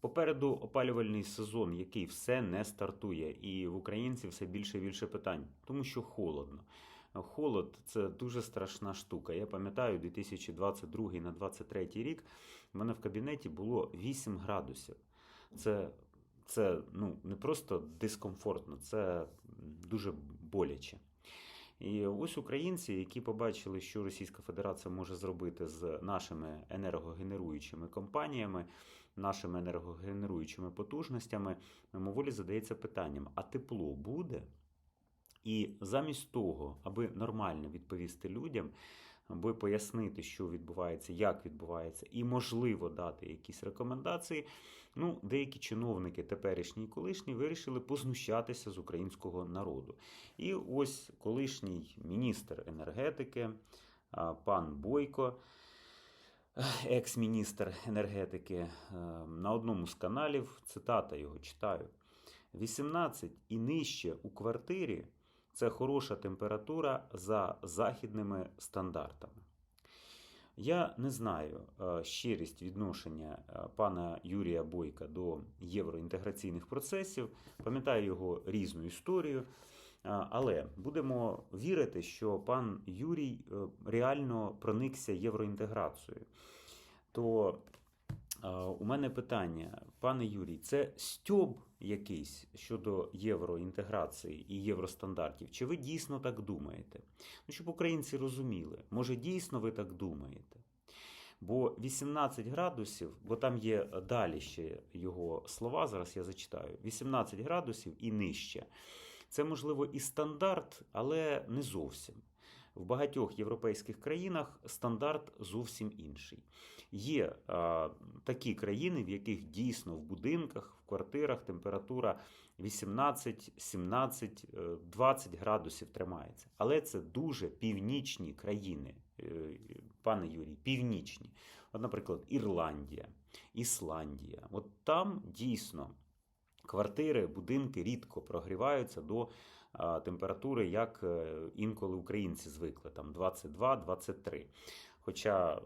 Попереду опалювальний сезон, який все не стартує, і в українців все більше і більше питань, тому що холодно. Холод це дуже страшна штука. Я пам'ятаю, 2022 на 2023 рік в мене в кабінеті було 8 градусів. Це, це ну, не просто дискомфортно, це дуже боляче. І ось українці, які побачили, що Російська Федерація може зробити з нашими енергогенеруючими компаніями, нашими енергогенеруючими потужностями, мимоволі задається питанням: а тепло буде? І замість того, аби нормально відповісти людям, аби пояснити, що відбувається, як відбувається, і можливо дати якісь рекомендації, ну, деякі чиновники, теперішні і колишні, вирішили познущатися з українського народу. І ось колишній міністр енергетики, пан Бойко. Екс-міністр енергетики е, на одному з каналів, цитата його читаю: 18 і нижче у квартирі це хороша температура за західними стандартами. Я не знаю е, щирість відношення е, пана Юрія Бойка до євроінтеграційних процесів, пам'ятаю його різну історію. Але будемо вірити, що пан Юрій е, реально проникся євроінтеграцією. То е, у мене питання, пане Юрій, це стьоб якийсь щодо євроінтеграції і євростандартів? Чи ви дійсно так думаєте? Ну, щоб українці розуміли, може дійсно ви так думаєте? Бо 18 градусів, бо там є далі ще його слова, зараз я зачитаю: 18 градусів і нижче. Це, можливо, і стандарт, але не зовсім. В багатьох європейських країнах стандарт зовсім інший. Є а, такі країни, в яких дійсно в будинках, в квартирах температура 18, 17, е, 20 градусів тримається. Але це дуже північні країни, е, пане Юрій, північні. От, наприклад, Ірландія, Ісландія. От там дійсно. Квартири, будинки рідко прогріваються до температури, як е, інколи українці звикли, там 22-23. Хоча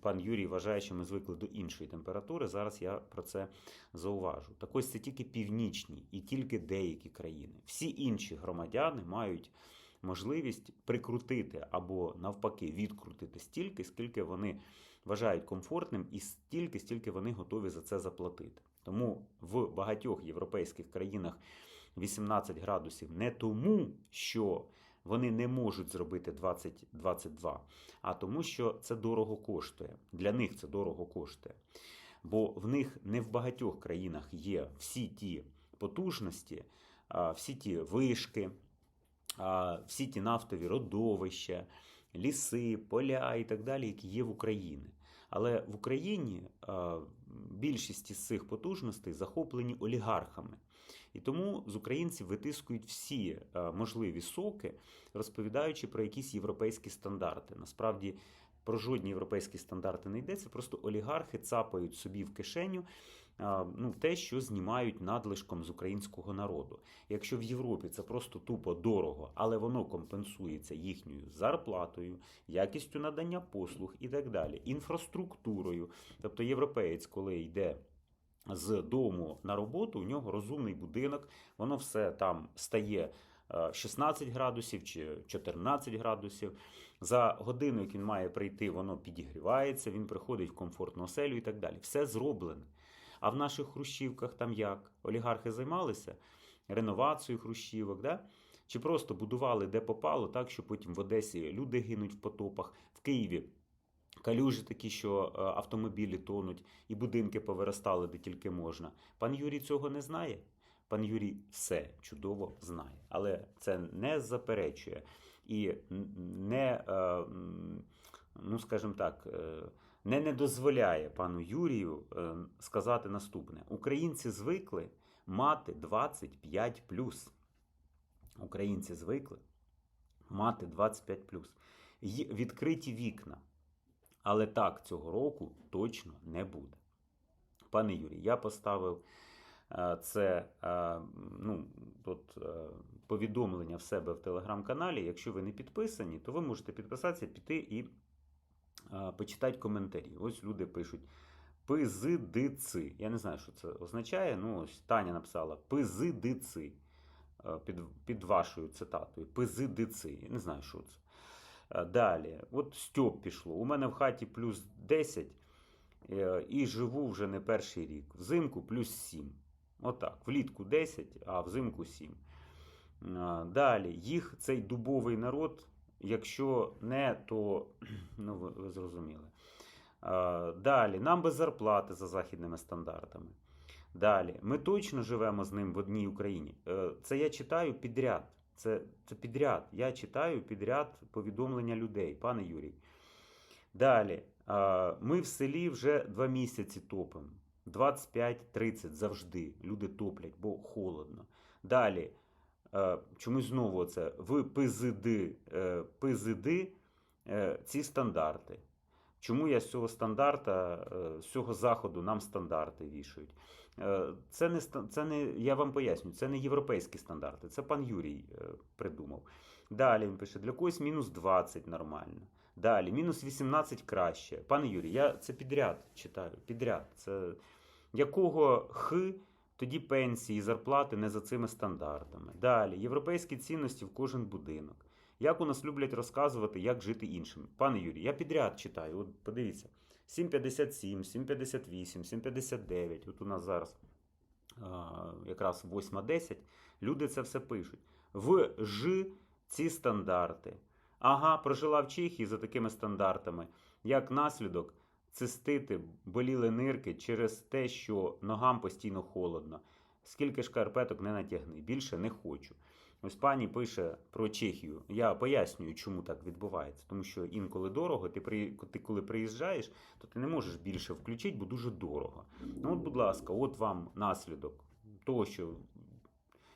пан Юрій вважає, що ми звикли до іншої температури. Зараз я про це зауважу. Так ось це тільки північні і тільки деякі країни. Всі інші громадяни мають можливість прикрутити або навпаки відкрутити стільки, скільки вони вважають комфортним, і стільки, стільки вони готові за це заплатити. Тому в багатьох європейських країнах 18 градусів не тому, що вони не можуть зробити 20-22, а тому, що це дорого коштує. Для них це дорого коштує. Бо в них не в багатьох країнах є всі ті потужності, всі ті вишки, всі ті нафтові родовища, ліси, поля і так далі, які є в Україні. Але в Україні а, більшість із цих потужностей захоплені олігархами. І тому з українців витискують всі а, можливі соки, розповідаючи про якісь європейські стандарти. Насправді про жодні європейські стандарти не йдеться, просто олігархи цапають собі в кишеню ну, те, що знімають надлишком з українського народу. Якщо в Європі це просто тупо дорого, але воно компенсується їхньою зарплатою, якістю надання послуг і так далі, інфраструктурою. Тобто європеєць, коли йде. З дому на роботу у нього розумний будинок, воно все там стає е, 16 градусів чи 14 градусів. За годину, як він має прийти, воно підігрівається, він приходить в комфортну оселю і так далі. Все зроблене. А в наших хрущівках там як? Олігархи займалися реновацією хрущівок, да? чи просто будували де попало, так що потім в Одесі люди гинуть в потопах, в Києві. Калюжі такі, що е, автомобілі тонуть, і будинки повиростали де тільки можна. Пан Юрій цього не знає. Пан Юрій все чудово знає, але це не заперечує і не, е, ну скажімо так, е, не, не дозволяє пану Юрію е, сказати наступне: українці звикли мати 25 Українці звикли мати 25 Є відкриті вікна. Але так цього року точно не буде. Пане Юрій, я поставив е, це е, ну, тут, повідомлення в себе в телеграм-каналі. Якщо ви не підписані, то ви можете підписатися, піти і почитати коментарі. Ось люди пишуть: Пизидици. Я не знаю, що це означає. Ну, ось Таня написала пизидици. Під, під вашою цитатою. Пизидици. Я не знаю, що це. Далі, от Стьоп пішло. У мене в хаті плюс 10 е, і живу вже не перший рік. Взимку плюс 7. Отак. Влітку 10, а взимку 7. Е, Далі, їх цей дубовий народ, якщо не, то ну, ви, зрозуміли. Далі, нам без зарплати за західними стандартами. Далі, ми точно живемо з ним в одній Україні. Е, Це я читаю підряд. Це, це підряд. Я читаю підряд повідомлення людей, пане Юрій. Далі, ми в селі вже два місяці топимо. 25-30 завжди. Люди топлять, бо холодно. Далі, чомусь знову це в ПЗД, е, ПЗД е, ці стандарти. Чому я з цього стандарта, е, з цього заходу нам стандарти вішають? Е, Це не, це не, я вам поясню, це не європейські стандарти, це пан Юрій е, придумав. Далі він пише, для когось мінус 20 нормально. Далі, мінус 18 краще. Пане Юрій, я це підряд читаю. Підряд. Це якого х, тоді пенсії, зарплати не за цими стандартами. Далі, європейські цінності в кожен будинок. Як у нас люблять розказувати, як жити іншим. Пане Юрій, я підряд читаю. От подивіться: 7,57, 7,58, 7,59. От у нас зараз а, якраз 8.10. Люди це все пишуть. В Ж ці стандарти. Ага, прожила в Чехії за такими стандартами. Як наслідок, цистити, боліли нирки через те, що ногам постійно холодно. Скільки шкарпеток не натягни, більше не хочу. Ось пані пише про Чехію. Я пояснюю, чому так відбувається. Тому що інколи дорого, ти, при... ти коли приїжджаєш, то ти не можеш більше включити, бо дуже дорого. Ну, от, будь ласка, от вам наслідок того, що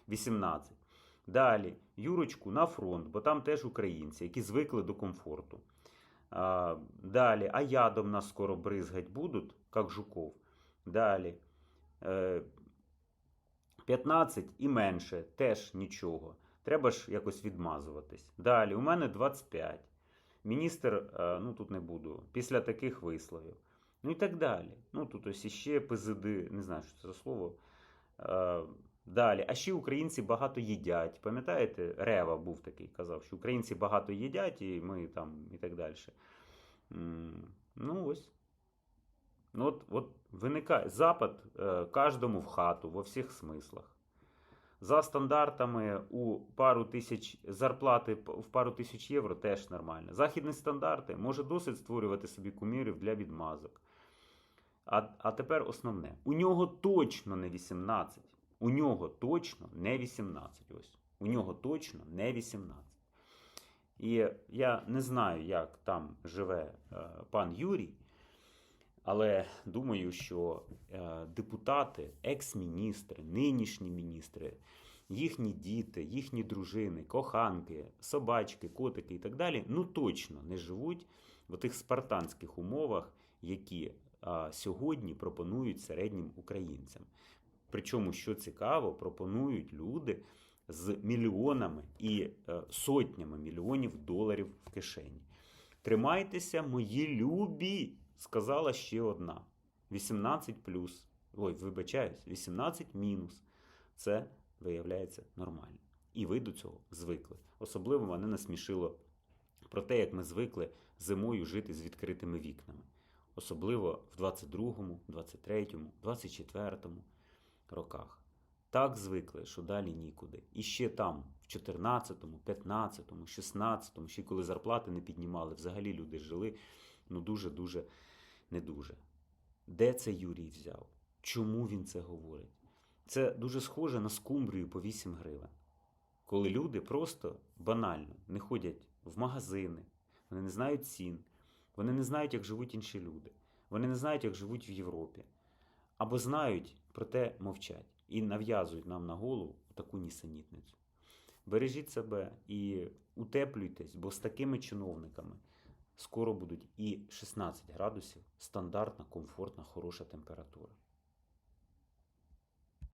18. Далі, Юрочку на фронт, бо там теж українці, які звикли до комфорту. А, далі, а ядом нас скоро бризгать будуть, як жуков. Далі. Е, 15 і менше теж нічого. Треба ж якось відмазуватись. Далі, у мене 25. Міністр, е, ну тут не буду, після таких висловів. Ну і так далі. Ну тут ось іще ПЗД, не знаю, що це за слово. Далі, а ще українці багато їдять. Пам'ятаєте, Рева був такий, казав, що українці багато їдять, і ми там і так далі. Ну ось. Ну, от, от виникає запад е, кожному в хату во всіх смислах. За стандартами у пару тисяч зарплати в пару тисяч євро теж нормально. Західні стандарти може досить створювати собі кумірів для відмазок. А, а тепер основне: у нього точно не 18. У нього точно не 18. Ось. У нього точно не 18. І я не знаю, як там живе е, пан Юрій, але думаю, що е, депутати, екс-міністри, нинішні міністри, їхні діти, їхні дружини, коханки, собачки, котики і так далі, ну точно не живуть в тих спартанських умовах, які сьогодні пропонують середнім українцям. Причому, що цікаво, пропонують люди з мільйонами і е, сотнями мільйонів доларів в кишені. Тримайтеся, мої любі, сказала ще одна. 18 плюс. Ой, вибачаюсь, 18 мінус. Це виявляється нормально. І ви до цього звикли. Особливо мене насмішило про те, як ми звикли зимою жити з відкритими вікнами. Особливо в 22-му, 23-му, 24-му роках. Так звикли, що далі нікуди. І ще там, в 14-му, 15-му, 16-му, ще коли зарплати не піднімали, взагалі люди жили ну дуже-дуже не дуже. Де це Юрій взяв? Чому він це говорить? Це дуже схоже на скумбрію по 8 гривень. Коли люди просто банально не ходять в магазини, вони не знають цін, вони не знають, як живуть інші люди, вони не знають, як живуть в Європі. Або знають, проте мовчать і нав'язують нам на голову таку нісенітницю. Бережіть себе і утеплюйтесь, бо з такими чиновниками скоро будуть і 16 градусів стандартна, комфортна, хороша температура.